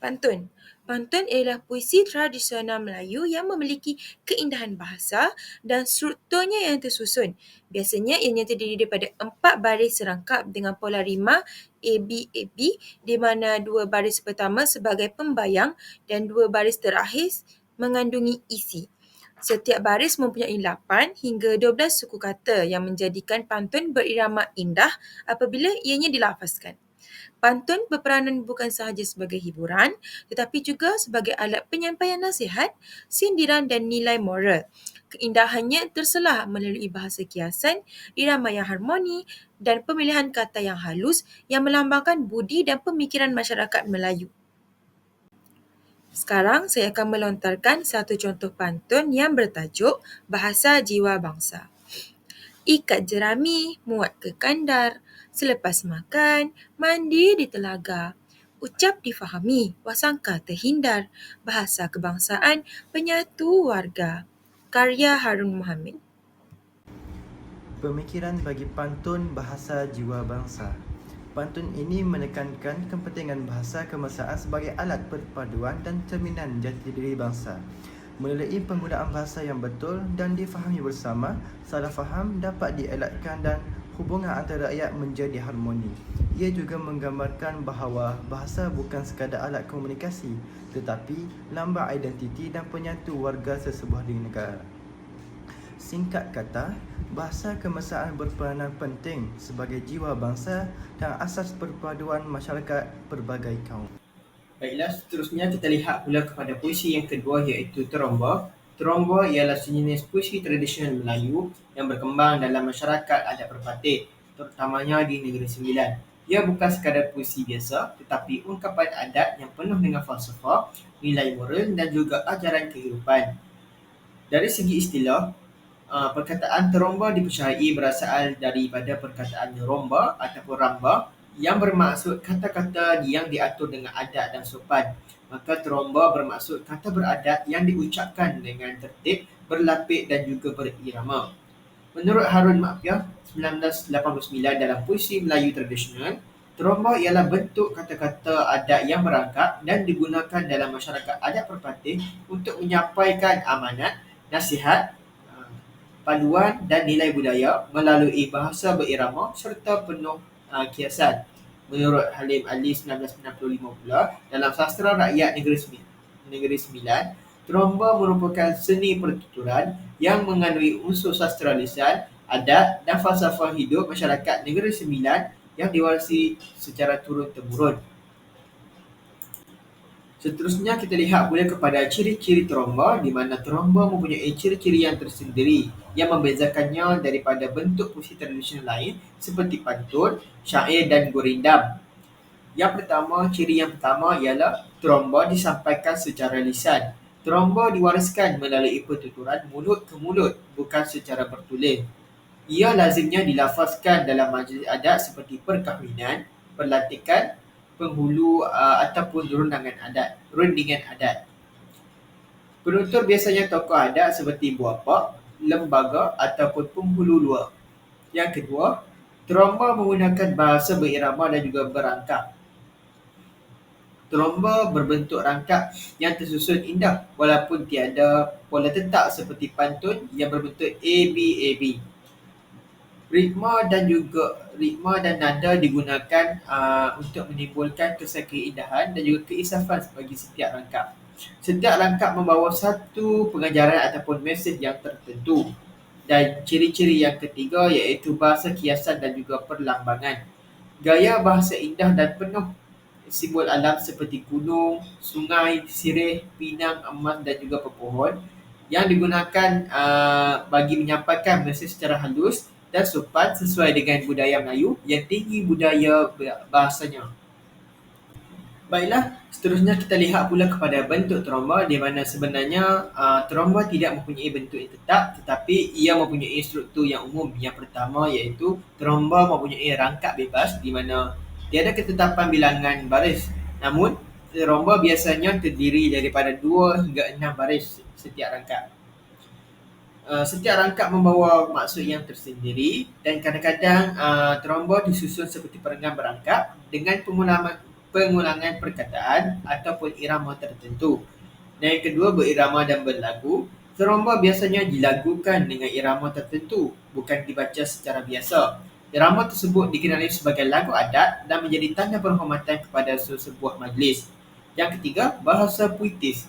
Pantun. Pantun ialah puisi tradisional Melayu yang memiliki keindahan bahasa dan strukturnya yang tersusun. Biasanya ianya terdiri daripada empat baris serangkap dengan pola rima AB-AB di mana dua baris pertama sebagai pembayang dan dua baris terakhir mengandungi isi. Setiap baris mempunyai 8 hingga 12 suku kata yang menjadikan pantun berirama indah apabila ianya dilafazkan. Pantun berperanan bukan sahaja sebagai hiburan tetapi juga sebagai alat penyampaian nasihat, sindiran dan nilai moral. Keindahannya terselah melalui bahasa kiasan, irama yang harmoni dan pemilihan kata yang halus yang melambangkan budi dan pemikiran masyarakat Melayu. Sekarang saya akan melontarkan satu contoh pantun yang bertajuk Bahasa Jiwa Bangsa. Ikat jerami, muat ke kandar. Selepas makan, mandi di telaga. Ucap difahami, wasangka terhindar. Bahasa kebangsaan, penyatu warga. Karya Harun Muhammad. Pemikiran bagi pantun bahasa jiwa bangsa. Pantun ini menekankan kepentingan bahasa kebangsaan sebagai alat perpaduan dan cerminan jati diri bangsa. Melalui penggunaan bahasa yang betul dan difahami bersama, salah faham dapat dielakkan dan hubungan antara rakyat menjadi harmoni. Ia juga menggambarkan bahawa bahasa bukan sekadar alat komunikasi tetapi lambang identiti dan penyatu warga sesebuah negara. Singkat kata, bahasa kebangsaan berperanan penting sebagai jiwa bangsa dan asas perpaduan masyarakat pelbagai kaum. Baiklah, seterusnya kita lihat pula kepada puisi yang kedua iaitu Teromba. Teromba ialah sejenis puisi tradisional Melayu yang berkembang dalam masyarakat adat Perpatih, terutamanya di Negeri Sembilan. Ia bukan sekadar puisi biasa tetapi ungkapan adat yang penuh dengan falsafah, nilai moral dan juga ajaran kehidupan. Dari segi istilah, perkataan teromba dipercayai berasal daripada perkataan romba ataupun ramba yang bermaksud kata-kata yang diatur dengan adat dan sopan. Maka teromba bermaksud kata beradat yang diucapkan dengan tertib, berlapik dan juga berirama. Menurut Harun Makfiah 1989 dalam puisi Melayu tradisional, teromba ialah bentuk kata-kata adat yang berangkat dan digunakan dalam masyarakat adat perpatih untuk menyampaikan amanat, nasihat, uh, panduan dan nilai budaya melalui bahasa berirama serta penuh uh, kiasan. Menurut Halim Ali 1995 pula, dalam sastra rakyat negeri Sembilan, negeri Sembilan tromba merupakan seni pertuturan yang mengandungi unsur sastra lisan, adat dan falsafah hidup masyarakat negeri Sembilan yang diwarisi secara turun-temurun. Seterusnya kita lihat pula kepada ciri-ciri tromba di mana tromba mempunyai ciri-ciri yang tersendiri yang membezakannya daripada bentuk puisi tradisional lain seperti pantun, syair dan gurindam. Yang pertama, ciri yang pertama ialah tromba disampaikan secara lisan. Tromba diwariskan melalui pertuturan mulut ke mulut bukan secara bertulis. Ia lazimnya dilafazkan dalam majlis adat seperti perkahwinan, perlantikan, penghulu uh, ataupun rundangan adat, rundingan adat. Penutur biasanya tokoh adat seperti buapak, lembaga ataupun penghulu luar. Yang kedua, tromba menggunakan bahasa berirama dan juga berangkap. Tromba berbentuk rangkap yang tersusun indah walaupun tiada pola tetap seperti pantun yang berbentuk ABAB ritma dan juga ritma dan nada digunakan uh, untuk menimbulkan kesan keindahan dan juga keisafan bagi setiap rangkap. Setiap rangkap membawa satu pengajaran ataupun mesej yang tertentu. Dan ciri-ciri yang ketiga iaitu bahasa kiasan dan juga perlambangan. Gaya bahasa indah dan penuh simbol alam seperti gunung, sungai, sirih, pinang, emas dan juga pepohon yang digunakan uh, bagi menyampaikan mesej secara halus dan sopan sesuai dengan budaya Melayu yang tinggi budaya bahasanya. Baiklah, seterusnya kita lihat pula kepada bentuk tromba di mana sebenarnya uh, tromba tidak mempunyai bentuk yang tetap tetapi ia mempunyai struktur yang umum. Yang pertama iaitu tromba mempunyai rangkap bebas di mana tiada ketetapan bilangan baris. Namun, tromba biasanya terdiri daripada 2 hingga 6 baris setiap rangkap. Uh, setiap rangkap membawa maksud yang tersendiri dan kadang-kadang uh, tromba disusun seperti perenggan berangkap dengan pengulaman pengulangan perkataan ataupun irama tertentu. Dan yang kedua, berirama dan berlagu. Teromba biasanya dilagukan dengan irama tertentu, bukan dibaca secara biasa. Irama tersebut dikenali sebagai lagu adat dan menjadi tanda penghormatan kepada sesebuah majlis. Yang ketiga, bahasa puitis.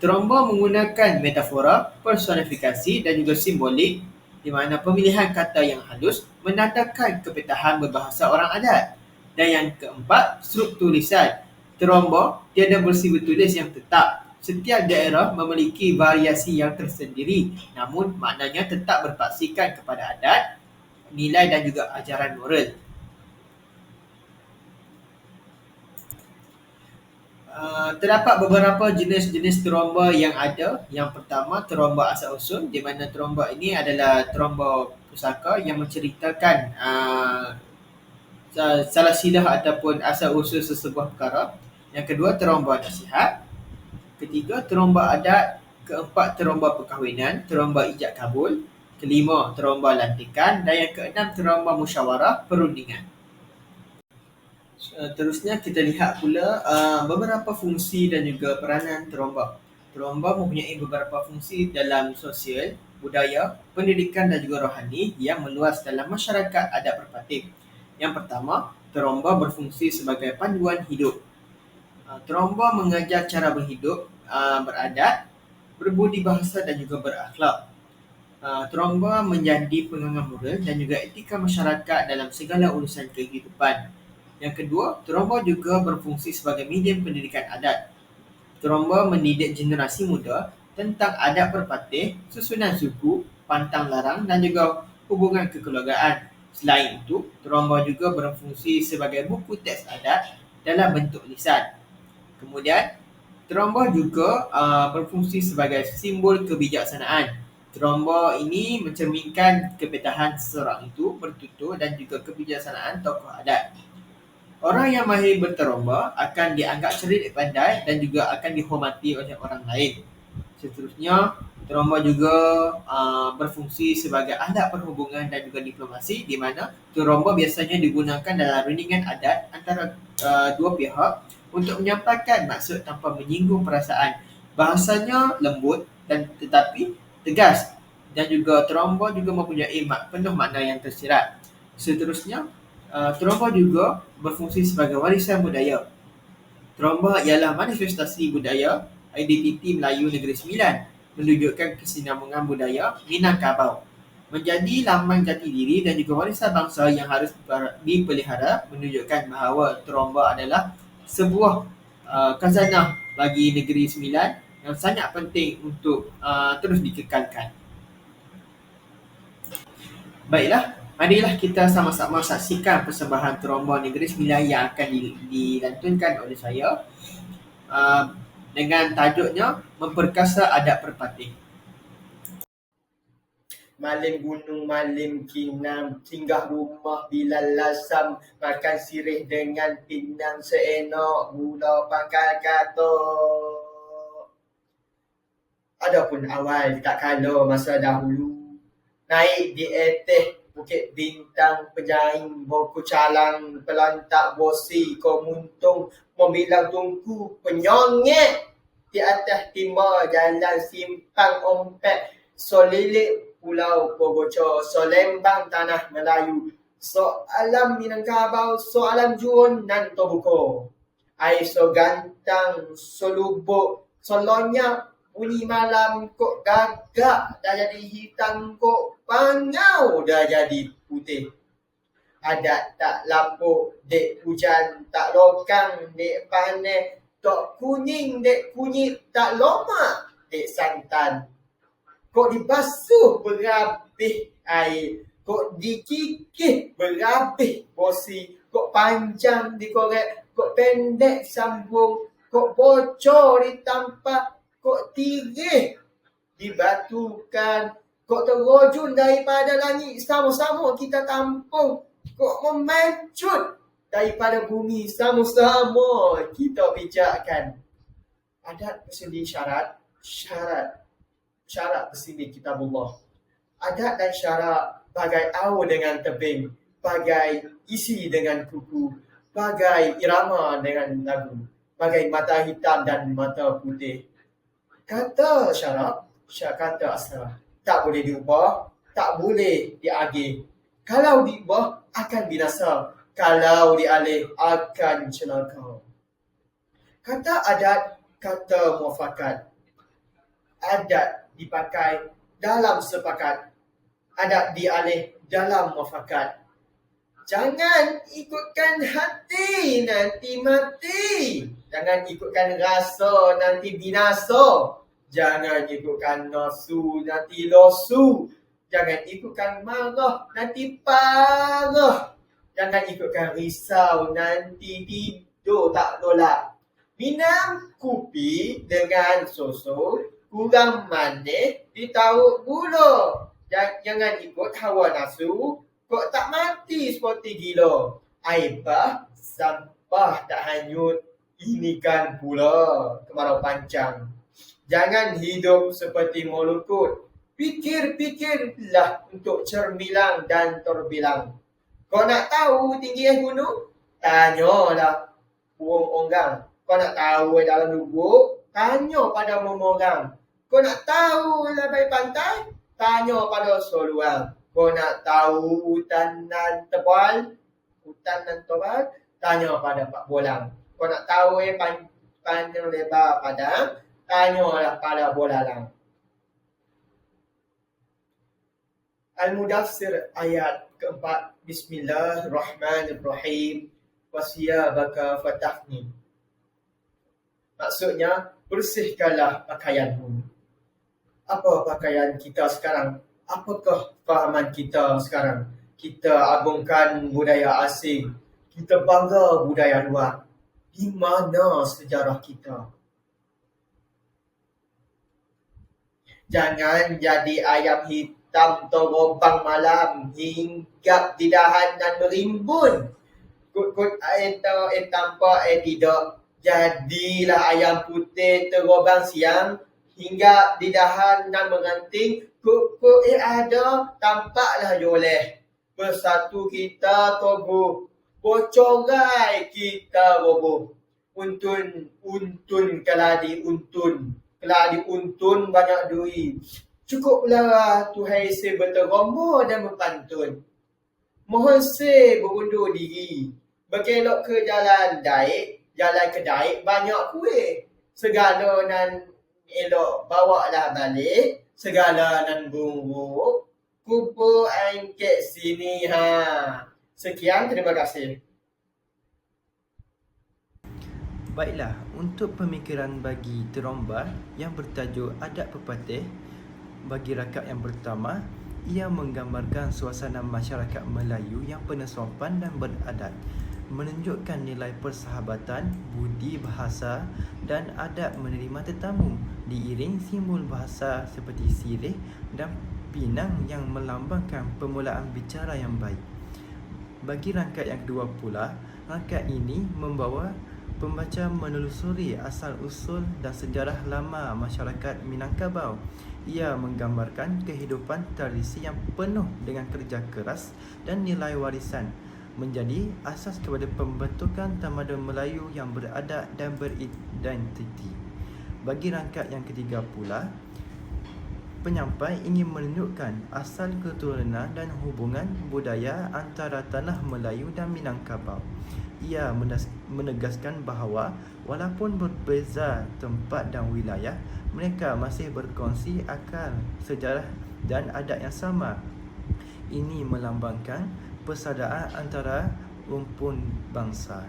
Teromba menggunakan metafora, personifikasi dan juga simbolik di mana pemilihan kata yang halus menandakan kepetahan berbahasa orang adat. Dan yang keempat, struktur lisan. Teromba tiada bersih bertulis yang tetap. Setiap daerah memiliki variasi yang tersendiri namun maknanya tetap berpaksikan kepada adat, nilai dan juga ajaran moral. Uh, terdapat beberapa jenis-jenis teromba yang ada. Yang pertama, teromba asal usul di mana teromba ini adalah teromba pusaka yang menceritakan uh, salah silah ataupun asal usul sesebuah perkara. Yang kedua, teromba nasihat. Ketiga, teromba adat. Keempat, teromba perkahwinan, teromba ijab kabul. Kelima, teromba lantikan. Dan yang keenam, teromba musyawarah perundingan. Eh, terusnya kita lihat pula uh, beberapa fungsi dan juga peranan terombak. Terombak mempunyai beberapa fungsi dalam sosial, budaya, pendidikan dan juga rohani yang meluas dalam masyarakat adat Perpatim. Yang pertama, terombak berfungsi sebagai panduan hidup. Uh, terombak mengajar cara berhidup, uh, beradat, berbudi bahasa dan juga berakhlak. Uh, terombak menjadi pengangan moral dan juga etika masyarakat dalam segala urusan kehidupan. Yang kedua, Teromba juga berfungsi sebagai medium pendidikan adat. Teromba mendidik generasi muda tentang adat perpatih, susunan suku, pantang larang dan juga hubungan kekeluargaan. Selain itu, Teromba juga berfungsi sebagai buku teks adat dalam bentuk lisan. Kemudian, Teromba juga uh, berfungsi sebagai simbol kebijaksanaan. Teromba ini mencerminkan kepetahan seseorang itu bertutur dan juga kebijaksanaan tokoh adat. Orang yang mahir berteromba akan dianggap cerdik pandai dan juga akan dihormati oleh orang lain. Seterusnya, teromba juga uh, berfungsi sebagai alat perhubungan dan juga diplomasi di mana teromba biasanya digunakan dalam rundingan adat antara uh, dua pihak untuk menyampaikan maksud tanpa menyinggung perasaan. Bahasanya lembut dan tetapi tegas dan juga teromba juga mempunyai mak- penuh makna yang tersirat. Seterusnya, uh, teromba juga berfungsi sebagai warisan budaya. Teromba ialah manifestasi budaya identiti Melayu Negeri Sembilan menunjukkan kesinambungan budaya Minangkabau menjadi lambang jati diri dan juga warisan bangsa yang harus dipelihara menunjukkan bahawa teromba adalah sebuah uh, khazanah bagi Negeri Sembilan yang sangat penting untuk uh, terus dikekalkan. Baiklah, Marilah kita sama-sama saksikan persembahan trombon Negeri Sembilan yang akan dilantunkan oleh saya uh, dengan tajuknya Memperkasa Adat Perpati. Malim gunung, malim kinam, singgah rumah bila lasam, makan sirih dengan pinang seenok, gula pangkal kato. Adapun awal tak kalau masa dahulu, naik di eteh Bukit Bintang, Pejaing, Boku Calang, Pelantak, Bosi, Komuntung, Membilang Tungku, Penyongek di atas timur Jalan Simpang Ompek, Solilik, Pulau Pogoco, Solembang, Tanah Melayu, Soalam Minangkabau, Soalam Juon, nan Tobuko. Air so gantang, so lubuk, so lonyak, bunyi malam kok gagak dah jadi hitam kok pangau dah jadi putih. Adat tak lapuk, dek hujan tak lokang, dek panen tak kuning, dek kunyit tak lomak, dek santan. Kok dibasuh berabih air, kok dikikih berabih bosi, kok panjang dikorek, kok pendek sambung, kok bocor ditampak, kok tirih dibatukan, kok terojun daripada langit sama-sama kita tampung, kok memancut daripada bumi sama-sama kita bijakkan. Adat bersendiri syarat, syarat, syarat bersendiri kitabullah. Adat dan syarat bagai awu dengan tebing, bagai isi dengan kuku, bagai irama dengan lagu, bagai mata hitam dan mata putih. Kata syarat, syarat kata asal. Tak boleh diubah, tak boleh diagih. Kalau diubah, akan binasa. Kalau dialih, akan celaka. Kata adat, kata muafakat. Adat dipakai dalam sepakat. Adat dialih dalam muafakat. Jangan ikutkan hati nanti mati. Jangan ikutkan rasa nanti binasa. Jangan ikutkan nafsu nanti losu. Jangan ikutkan marah nanti parah. Jangan ikutkan risau nanti tidur tak tolak. Minum kopi dengan susu kurang manis ditaruh gula. Jangan, ikut hawa nafsu kok tak mati seperti gila. Aibah sampah tak hanyut. Ini kan pula kemarau panjang. Jangan hidup seperti molukut. Pikir-pikirlah untuk cermilang dan terbilang. Kau nak tahu tinggi es gunung? Tanyalah burung onggang. Kau nak tahu dalam lubuk? Tanya pada memorang. Kau nak tahu labai pantai? Tanya pada soluang. Kau nak tahu hutan nan tebal? Hutan nan tebal? Tanya pada Pak Bolang. Kau nak tahu eh pan, panjang lebar padang? Tanyalah pada bolalang. Al-Mudassir ayat keempat. Bismillahirrahmanirrahim. Wasiyabaka fatahni. Maksudnya, bersihkanlah pakaianmu. Apa pakaian kita sekarang? Apakah fahaman kita sekarang? Kita agungkan budaya asing. Kita bangga budaya luar. Di mana sejarah kita? Jangan jadi ayam hitam terobang malam hinggap di dahan dan merimbun. Kut-kut air tahu eh tanpa eh tidak. Jadilah ayam putih terobang siang hingga di dahan dan menganting. Kut-kut eh ada tampaklah joleh. Bersatu kita tobuh. Bocorai kita roboh. Untun, untun keladi untun. Keladi untun banyak duit. Cukuplah tuhai se berterombo dan berpantun. Mohon se berundur diri. Berkelok ke jalan daik, jalan ke daik banyak kuih. Segala nan elok bawa lah balik. Segala nan bunggu. Kupu angket sini ha. Sekian, terima kasih. Baiklah, untuk pemikiran bagi Teromba yang bertajuk Adat Pepatih bagi rakaat yang pertama, ia menggambarkan suasana masyarakat Melayu yang penuh sopan dan beradat, menunjukkan nilai persahabatan, budi bahasa dan adab menerima tetamu, diiring simbol bahasa seperti sirih dan pinang yang melambangkan permulaan bicara yang baik. Bagi rangkaian yang kedua pula, rangkaian ini membawa pembaca menelusuri asal-usul dan sejarah lama masyarakat Minangkabau. Ia menggambarkan kehidupan tradisi yang penuh dengan kerja keras dan nilai warisan menjadi asas kepada pembentukan tamadun Melayu yang beradab dan beridentiti. Bagi rangkaian yang ketiga pula, penyampai ingin menunjukkan asal keturunan dan hubungan budaya antara tanah Melayu dan Minangkabau. Ia menegaskan bahawa walaupun berbeza tempat dan wilayah, mereka masih berkongsi akal, sejarah dan adat yang sama. Ini melambangkan persaudaraan antara rumpun bangsa.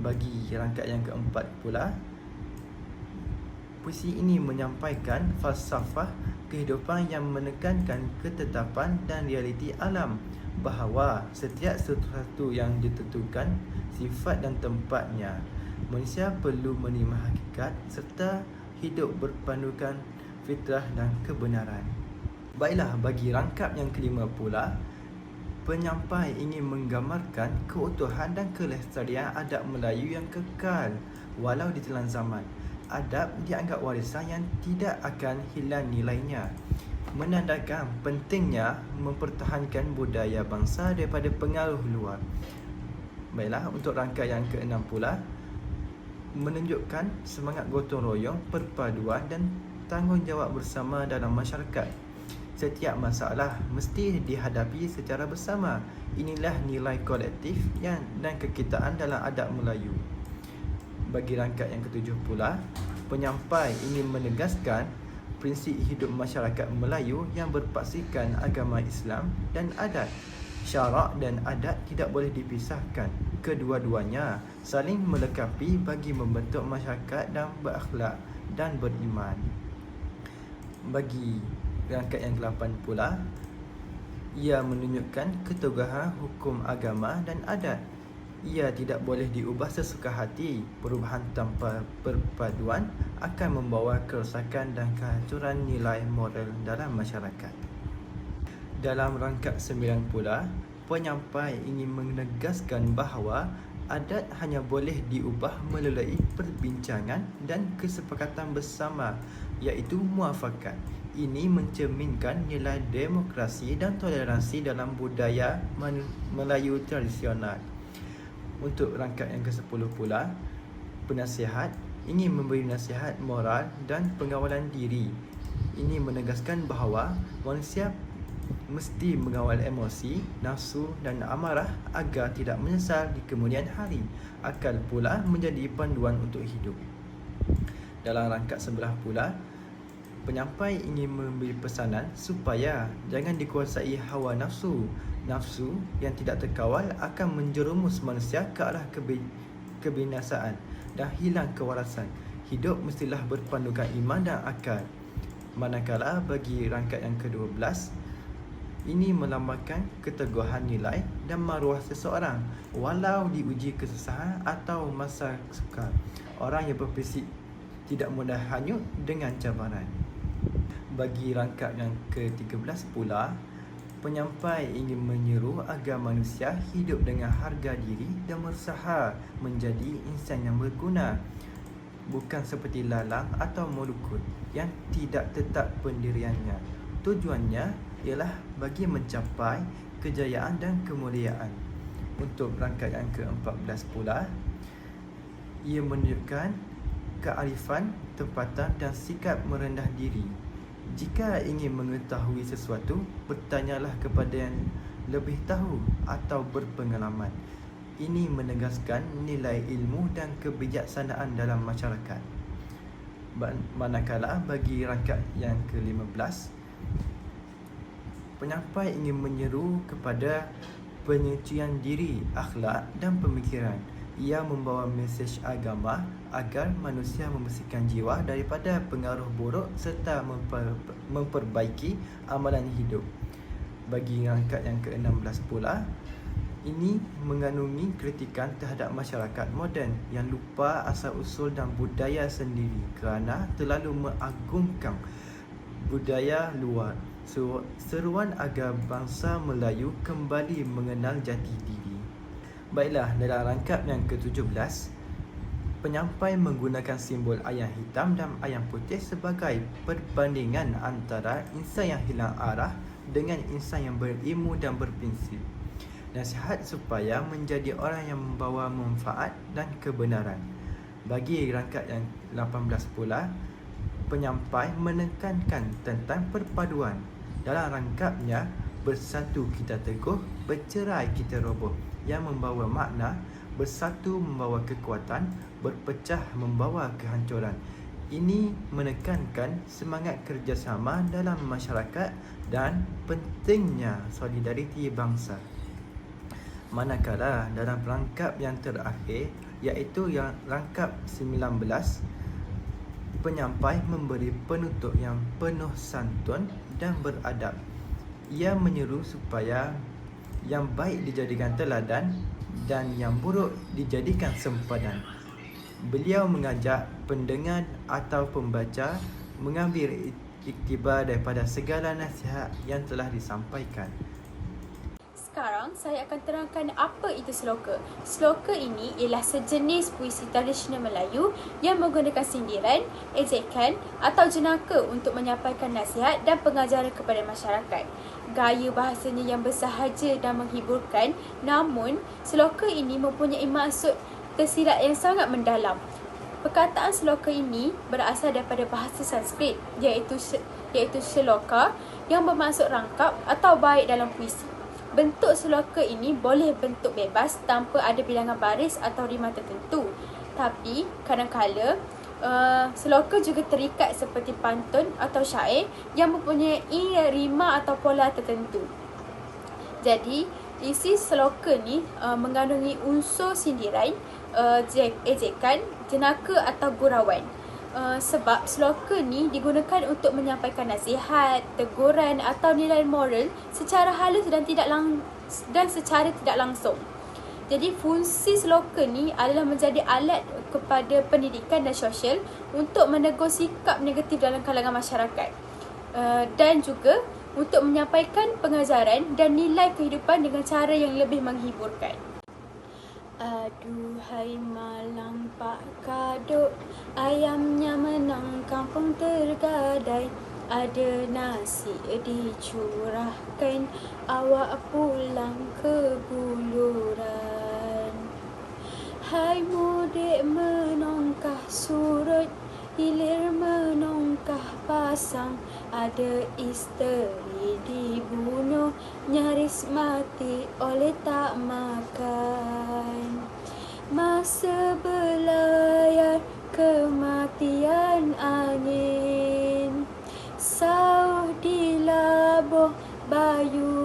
Bagi rangkaian yang keempat pula, puisi ini menyampaikan falsafah kehidupan yang menekankan ketetapan dan realiti alam. Bahawa setiap sesuatu yang ditentukan sifat dan tempatnya. Manusia perlu menerima hakikat serta hidup berpandukan fitrah dan kebenaran. Baiklah bagi rangkap yang kelima pula penyampai ingin menggambarkan keutuhan dan kelestarian adab Melayu yang kekal walau ditelan zaman adab dianggap warisan yang tidak akan hilang nilainya menandakan pentingnya mempertahankan budaya bangsa daripada pengaruh luar. Baiklah, untuk rangka yang keenam pula menunjukkan semangat gotong royong, perpaduan dan tanggungjawab bersama dalam masyarakat. Setiap masalah mesti dihadapi secara bersama. Inilah nilai kolektif yang dan kekitaan dalam adat Melayu. Bagi rangkaian yang ketujuh pula, penyampai ingin menegaskan prinsip hidup masyarakat Melayu yang berpaksikan agama Islam dan adat. Syarak dan adat tidak boleh dipisahkan. Kedua-duanya saling melengkapi bagi membentuk masyarakat dan berakhlak dan beriman. Bagi rangkaian yang ke-8 pula, ia menunjukkan ketegahan hukum agama dan adat. Ia tidak boleh diubah sesuka hati. Perubahan tanpa perpaduan akan membawa kerosakan dan kehancuran nilai moral dalam masyarakat. Dalam rangkap sembilan pula, penyampai ingin menegaskan bahawa adat hanya boleh diubah melalui perbincangan dan kesepakatan bersama iaitu muafakat. Ini mencerminkan nilai demokrasi dan toleransi dalam budaya Melayu tradisional. Untuk rangkap yang ke-10 pula, penasihat ingin memberi nasihat moral dan pengawalan diri. Ini menegaskan bahawa manusia mesti mengawal emosi, nafsu dan amarah agar tidak menyesal di kemudian hari. Akal pula menjadi panduan untuk hidup. Dalam rangkap sebelah pula, penyampai ingin memberi pesanan supaya jangan dikuasai hawa nafsu. Nafsu yang tidak terkawal akan menjerumus manusia ke arah kebinasaan dan hilang kewarasan. Hidup mestilah berpandukan iman dan akal. Manakala bagi rangkap yang ke-12, ini melambangkan keteguhan nilai dan maruah seseorang walau diuji kesusahan atau masa sukar. Orang yang berprinsip tidak mudah hanyut dengan cabaran. Bagi rangkap yang ke-13 pula, penyampai ingin menyeru agar manusia hidup dengan harga diri dan berusaha menjadi insan yang berguna. Bukan seperti lalang atau molekul yang tidak tetap pendiriannya. Tujuannya ialah bagi mencapai kejayaan dan kemuliaan. Untuk rangkaian ke-14 pula, ia menunjukkan kearifan, tempatan dan sikap merendah diri. Jika ingin mengetahui sesuatu, bertanyalah kepada yang lebih tahu atau berpengalaman. Ini menegaskan nilai ilmu dan kebijaksanaan dalam masyarakat. Manakala bagi rangkap yang ke-15, penyampai ingin menyeru kepada penyucian diri, akhlak dan pemikiran. Ia membawa mesej agama agar manusia membersihkan jiwa daripada pengaruh buruk serta memper, memperbaiki amalan hidup. Bagi rangkap yang ke-16 pula, ini mengandungi kritikan terhadap masyarakat moden yang lupa asal-usul dan budaya sendiri kerana terlalu mengagungkan budaya luar seruan agar bangsa Melayu kembali mengenal jati diri. Baiklah, dalam rangkap yang ke-17, penyampai menggunakan simbol ayam hitam dan ayam putih sebagai perbandingan antara insan yang hilang arah dengan insan yang berilmu dan berprinsip. Nasihat supaya menjadi orang yang membawa manfaat dan kebenaran. Bagi rangkap yang 18 pula, penyampai menekankan tentang perpaduan dalam rangkapnya, bersatu kita teguh, bercerai kita roboh yang membawa makna bersatu membawa kekuatan, berpecah membawa kehancuran. Ini menekankan semangat kerjasama dalam masyarakat dan pentingnya solidariti bangsa. Manakala dalam rangkap yang terakhir iaitu yang rangkap 19 penyampai memberi penutup yang penuh santun dan beradab. Ia menyeru supaya yang baik dijadikan teladan dan yang buruk dijadikan sempadan. Beliau mengajak pendengar atau pembaca mengambil iktibar daripada segala nasihat yang telah disampaikan. sekarang saya akan terangkan apa itu sloka. Sloka ini ialah sejenis puisi tradisional Melayu yang menggunakan sindiran, ejekan atau jenaka untuk menyampaikan nasihat dan pengajaran kepada masyarakat. Gaya bahasanya yang bersahaja dan menghiburkan namun sloka ini mempunyai maksud tersirat yang sangat mendalam. Perkataan sloka ini berasal daripada bahasa Sanskrit iaitu iaitu sloka yang bermaksud rangkap atau baik dalam puisi. Bentuk sloka ini boleh bentuk bebas tanpa ada bilangan baris atau rima tertentu. Tapi kadang-kala uh, sloka juga terikat seperti pantun atau syair yang mempunyai rima atau pola tertentu. Jadi, isi sloka ni uh, mengandungi unsur sindiran, uh, ejekan, jenaka atau gurauan. Uh, sebab sloka ni digunakan untuk menyampaikan nasihat, teguran atau nilai moral secara halus dan tidak lang dan secara tidak langsung. Jadi fungsi sloka ni adalah menjadi alat kepada pendidikan dan sosial untuk menegur sikap negatif dalam kalangan masyarakat. Uh, dan juga untuk menyampaikan pengajaran dan nilai kehidupan dengan cara yang lebih menghiburkan. Aduhai malang pak kaduk. Ayamnya menang kampung tergadai. Ada nasi dicurahkan Awak pulang ke buluran. Hai mudik menongkah surut Hilir menongkah pasang Ada isteri dibunuh Nyaris mati oleh tak makan. Masa belayar kematian angin Sauh di labuh bayu